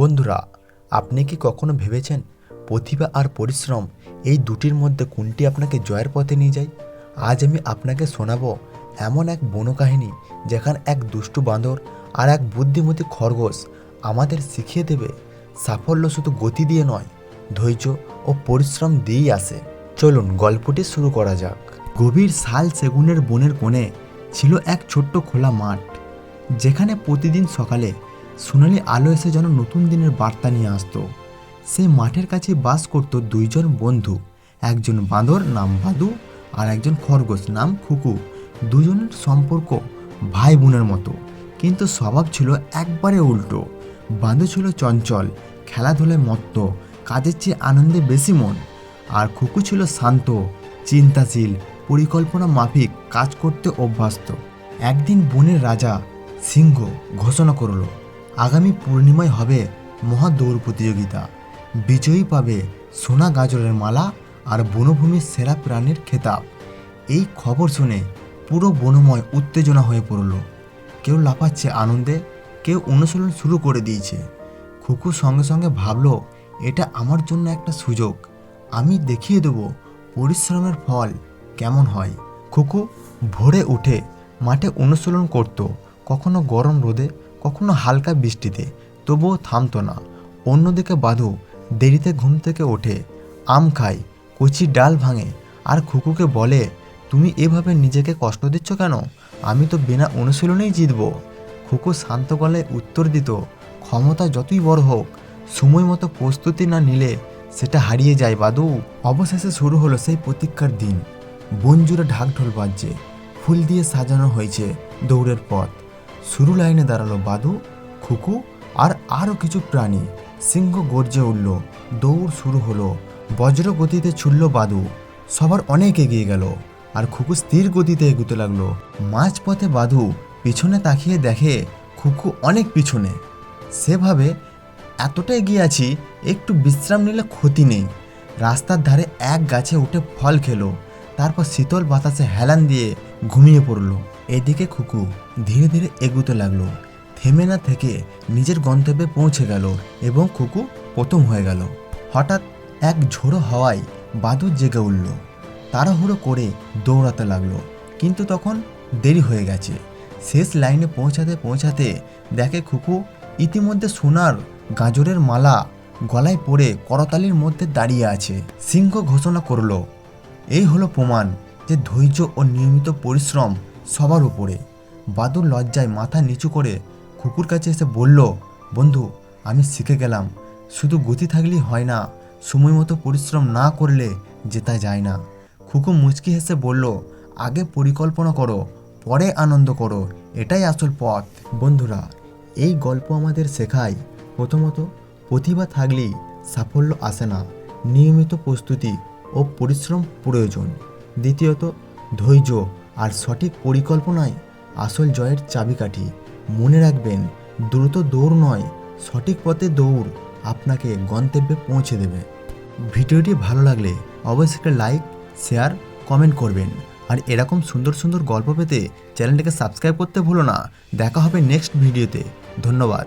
বন্ধুরা, আপনি কি কখনো ভেবেছেন প্রতিভা আর পরিশ্রম এই দুটির মধ্যে কোনটি আপনাকে জয়ের পথে নিয়ে যায়? আজ আমি আপনাকে শোনাবো এমন এক বন কাহিনী যেখানে এক দুষ্টু বাঁদর আর এক বুদ্ধিমতী খরগোশ আমাদের শিখিয়ে দেবে সাফল্য শুধু গতি দিয়ে নয়, ধৈর্য ও পরিশ্রম দিয়েই আসে। চলুন গল্পটি শুরু করা যাক। গভীর শাল সেগুনের বনের কোণে ছিল এক ছোট্ট খোলা মাঠ, যেখানে প্রতিদিন সকালে সোনালি আলো এসে যেন নতুন দিনের বার্তা নিয়ে আসতো। সেই মাঠের কাছে বাস করত দুইজন বন্ধু, একজন বাঁদর নাম বাদু আর একজন খরগোশ নাম খুকু। দুজনের সম্পর্ক ভাই বোনের মতো, কিন্তু স্বভাব ছিল একবারে উল্টো। বাঁদু ছিল চঞ্চল, খেলাধুলায় মত্ত, কাজের চেয়ে আনন্দে বেশি মন। আর খুকু ছিল শান্ত, চিন্তাশীল, পরিকল্পনা মাফিক, কাজ করতে অভ্যস্ত। একদিন বনের রাজা সিংহ ঘোষণা করল আগামী পূর্ণিমায় হবে মহা দৌড় প্রতিযোগিতা। বিজয়ী পাবে সোনা গাজরের মালা আর বনভূমির সেরা প্রাণীর খেতাব। এই খবর শুনে পুরো বনময় উত্তেজনা হয়ে পড়ল। কেউ লাফাচ্ছে আনন্দে, কেউ অনুশীলন শুরু করে দিয়েছে। খুকু সঙ্গে সঙ্গে ভাবলো, এটা আমার জন্য একটা সুযোগ। আমি দেখিয়ে দেব পরিশ্রমের ফল কেমন হয়। খুকু ভোরে উঠে মাঠে অনুশীলন করত, কখনো গরম রোদে কখনো হালকা বৃষ্টিতে তবুও থামতো না। অন্যদিকে বাধু দেরিতে ঘুম থেকে ওঠে, আম খায়, কচি ডাল ভাঙে আর খুকুকে বলে, তুমি এভাবে নিজেকে কষ্ট দিচ্ছ কেন? আমি তো বিনা অনুশীলনেই জিতব। খুকু শান্ত গলায় উত্তর দিত, ক্ষমতা যতই বড় হোক, সময় মতো প্রস্তুতি না নিলে সেটা হারিয়ে যায় বাদু অবশেষে শুরু হলো সেই প্রতীক্ষার দিন। বন জুড়ে ঢাকঢোল বাজছে, ফুল দিয়ে সাজানো হয়েছে দৌড়ের পথ। শুরু লাইনে দাঁড়াল বাদু, খুকু আর আরও কিছু প্রাণী। সিংহ গর্জে উঠল, দৌড় শুরু হলো। বজ্র গতিতে ছুটল বাদু, সবার অনেক এগিয়ে গেল। আর খুকু স্থির গতিতে এগুতে লাগল। মাঝপথে বাদু পিছনে তাকিয়ে দেখে খুকু অনেক পিছনে। সেভাবে এতটা এগিয়ে আছি, একটু বিশ্রাম নিলে ক্ষতি নেই। রাস্তার ধারে এক গাছে উঠে ফল খেলো, তারপর শীতল বাতাসে হেলান দিয়ে ঘুমিয়ে পড়ল। এদিকে খুকু ধীরে ধীরে এগুতে লাগল। থেমে না থেকে নিজের গন্তব্যে পৌঁছে গেল এবং খুকু প্রথম হয়ে গেল। হঠাৎ এক ঝোড়ো হাওয়ায় বাদুর জেগে উঠল। তাড়াহুড়ো করে দৌড়াতে লাগল। কিন্তু তখন দেরি হয়ে গেছে। শেষ লাইনে পৌঁছাতে পৌঁছাতে দেখে খুকু ইতিমধ্যে সোনার গাজরের মালা গলায় পড়ে করতালির মধ্যে দাঁড়িয়ে আছে। সিংহ ঘোষণা করল, এই হলো প্রমাণ যে ধৈর্য ও নিয়মিত পরিশ্রম সবার উপরে। বাদুর লজ্জায় মাথা নিচু করে খুকুর কাছে এসে বলল, বন্ধু, আমি শিখে গেলাম। শুধু গতি থাকলেই হয় না, সময় মতো পরিশ্রম না করলে জেতা যায় না। খুকু মুচকি হেসে বলল, আগে পরিকল্পনা করো, পরে আনন্দ করো, এটাই আসল পথ। বন্ধুরা, এই গল্প আমাদের শেখায়, প্রথমত প্রতিভা থাকলেই সাফল্য আসে না, নিয়মিত প্রস্তুতি ও পরিশ্রম প্রয়োজন। দ্বিতীয়ত ধৈর্য আর সঠিক পরিকল্পনায় আসল জয়ের চাবিকাঠি। মনে রাখবেন, দ্রুত দৌড় নয়, সঠিক পথে দৌড় আপনাকে গন্তব্যে পৌঁছে দেবে। ভিডিওটি ভালো লাগলে অবশ্যই লাইক, শেয়ার, কমেন্ট করবেন। আর এরকম সুন্দর সুন্দর গল্প পেতে চ্যানেলটিকে সাবস্ক্রাইব করতে ভুলো না। দেখা হবে নেক্সট ভিডিওতে। ধন্যবাদ।